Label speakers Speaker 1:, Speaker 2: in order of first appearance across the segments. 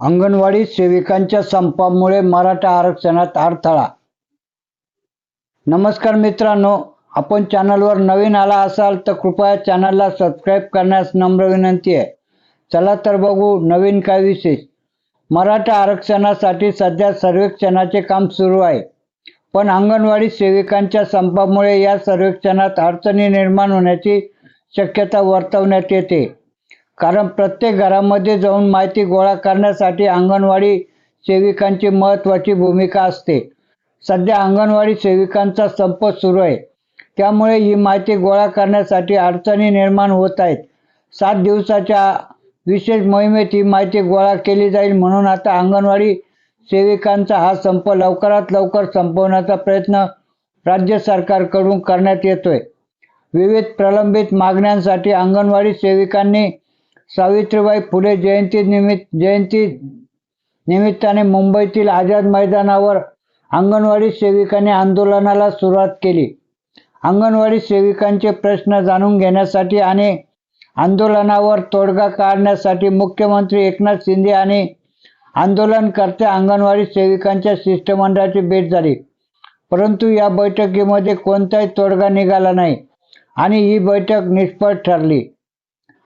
Speaker 1: अंगणवाडी सेविकांच्या संपामुळे मराठा आरक्षणात अडथळा. नमस्कार मित्रांनो आपण चॅनलवर नवीन आला असाल तर कृपया चॅनलला सबस्क्राईब करण्यास नम्र विनंती आहे. चला तर बघू नवीन काय विशेष. मराठा आरक्षणासाठी सध्या सर्वेक्षणाचे काम सुरू आहे. पण अंगणवाडी सेविकांच्या संपामुळे या सर्वेक्षणात अडचणी निर्माण होण्याची शक्यता वर्तवण्यात येते. कारण प्रत्येक घरामध्ये जाऊन माहिती गोळा करण्यासाठी अंगणवाडी सेविकांची महत्त्वाची भूमिका असते. सध्या अंगणवाडी सेविकांचा संप सुरू आहे. त्यामुळे ही माहिती गोळा करण्यासाठी अडचणी निर्माण होत आहेत. सात दिवसाच्या विशेष मोहिमेत ही माहिती गोळा केली जाईल म्हणून आता अंगणवाडी सेविकांचा हा संप लवकरात लवकर संपवण्याचा प्रयत्न राज्य सरकारकडून करण्यात येतोय. विविध प्रलंबित मागण्यांसाठी अंगणवाडी सेविकांनी सावित्रीबाई फुले जयंती निमित्त जयंती निमित्ताने मुंबईतील आझाद मैदानावर अंगणवाडी सेविकांनी आंदोलनाला सुरुवात केली. अंगणवाडी सेविकांचे प्रश्न जाणून घेण्यासाठी आणि आंदोलनावर तोडगा काढण्यासाठी मुख्यमंत्री एकनाथ शिंदे आणि आंदोलनकर्त्या अंगणवाडी सेविकांच्या शिष्टमंडळाची भेट झाली. परंतु या बैठकीमध्ये कोणताही तोडगा निघाला नाही आणि ही बैठक निष्फळ ठरली.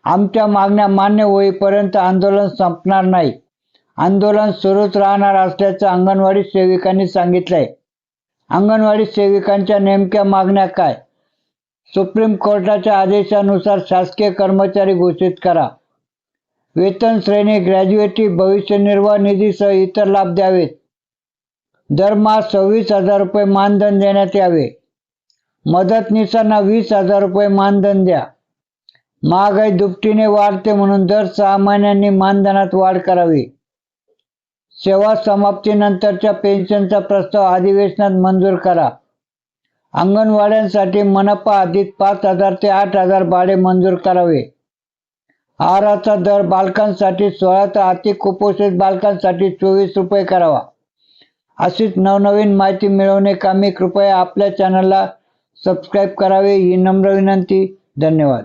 Speaker 1: आमच्या मागण्या मान्य होईपर्यंत आंदोलन संपणार नाही. आंदोलन सुरूच राहणार असल्याचं अंगणवाडी सेविकांनी सांगितलंय. अंगणवाडी सेविकांच्या नेमक्या मागण्या काय? सुप्रीम कोर्टाच्या आदेशानुसार शासकीय कर्मचारी घोषित करा. वेतन श्रेणी ग्रॅज्युएटी भविष्य निर्वाह निधीसह इतर लाभ द्यावेत. दरमहा सव्वीस हजार रुपये मानधन देण्यात यावे. मदतनीसांना वीस हजार रुपये मानधन द्या. महागाई दुपटीने वाढते म्हणून दर सहा महिन्यांनी मानधनात वाढ करावी. सेवा समाप्तीनंतरच्या पेन्शनचा प्रस्ताव अधिवेशनात मंजूर करा. अंगणवाड्यांसाठी मनपा आधीत पाच हजार ते आठ हजार भाडे मंजूर करावे. आहाराचा दर बालकांसाठी सोळा तर अति कुपोषित बालकांसाठी चोवीस रुपये करावा. अशीच नवनवीन माहिती मिळवणे कामी कृपया आपल्या चॅनलला सबस्क्राईब करावे ही नम्र विनंती. धन्यवाद.